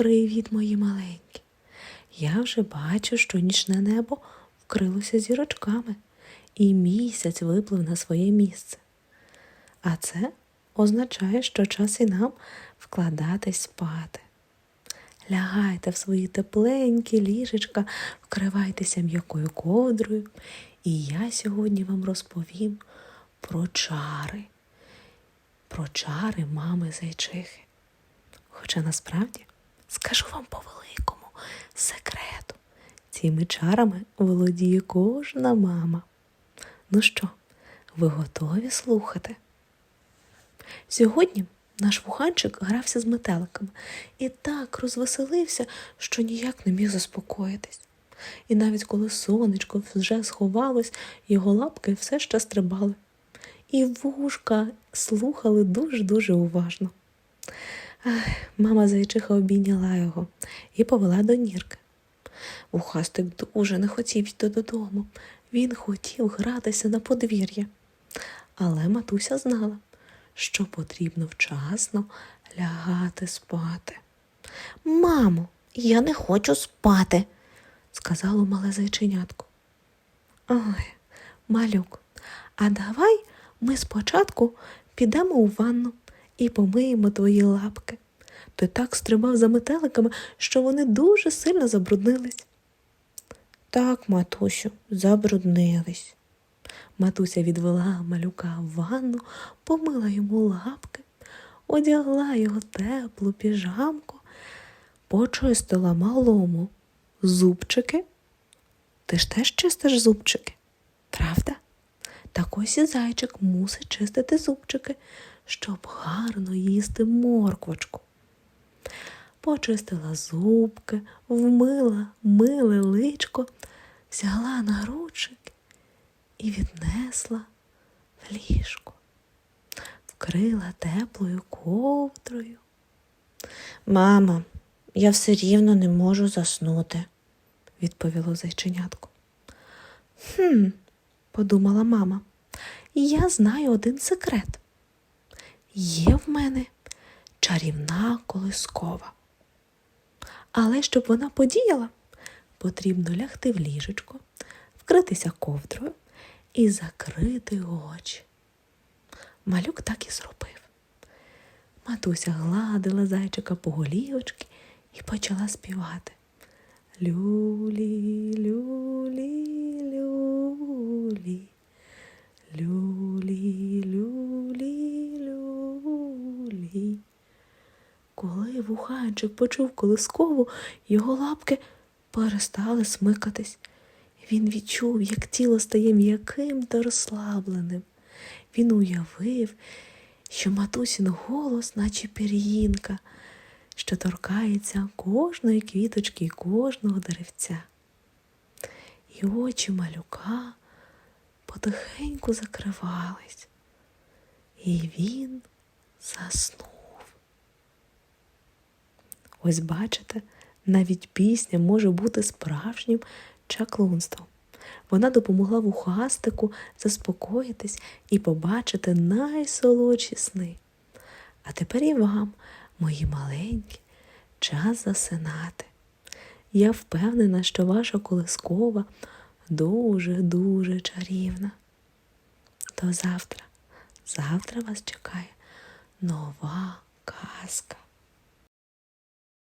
Привіт, мої маленькі. Я вже бачу, що нічне небо вкрилося зірочками, і місяць виплив на своє місце. А це означає, що час і нам вкладатись спати. Лягайте в свої тепленькі ліжечка, вкривайтеся м'якою ковдрою, і я сьогодні вам розповім про чари, про чари мами зайчихи. Хоча насправді скажу вам по великому секрету. Цими чарами володіє кожна мама. Ну що, ви готові слухати? Сьогодні наш вуханчик грався з метеликами і так розвеселився, що ніяк не міг заспокоїтись. І навіть коли сонечко вже сховалось, його лапки все ще стрибали. І вушка слухали дуже-дуже уважно. Мама зайчиха обійняла його і повела до нірки. Вухастик дуже не хотів йти додому. Він хотів гратися на подвір'я. Але матуся знала, що потрібно вчасно лягати спати. Мамо, я не хочу спати, сказало мале зайченятко. Ой, малюк, а давай ми спочатку підемо у ванну і помиємо твої лапки. Ти так стрибав за метеликами, що вони дуже сильно забруднились. Так, матусю, забруднились. Матуся відвела малюка в ванну, помила йому лапки, одягла його теплу піжамку, почистила малому зубчики. Ти ж теж чистиш зубчики, правда? Так ось і зайчик мусить чистити зубчики, щоб гарно їсти морквочку. Почистила зубки, вмила миле личко, взяла на ручик і віднесла в ліжко, вкрила теплою ковдрою. Мама, я все рівно не можу заснути, відповіло зайченятко. Хм, подумала мама, я знаю один секрет. Є в мене чарівна колискова. Але щоб вона подіяла, потрібно лягти в ліжечко, вкритися ковдрою і закрити очі. Малюк так і зробив. Матуся гладила зайчика по голівочки і почала співати. Люлі, люлі, люлі, люлі, люлі. Коли вуханчик почув колискову, його лапки перестали смикатись. Він відчув, як тіло стає м'яким та розслабленим. Він уявив, що матусін голос, наче пір'їнка, що торкається кожної квіточки і кожного деревця. І очі малюка потихеньку закривались, і він заснув. Ось бачите, навіть пісня може бути справжнім чаклунством. Вона допомогла вухастику заспокоїтись і побачити найсолодші сни. А тепер і вам, мої маленькі, час засинати. Я впевнена, що ваша колискова дуже-дуже чарівна. До завтра. Завтра вас чекає нова казка.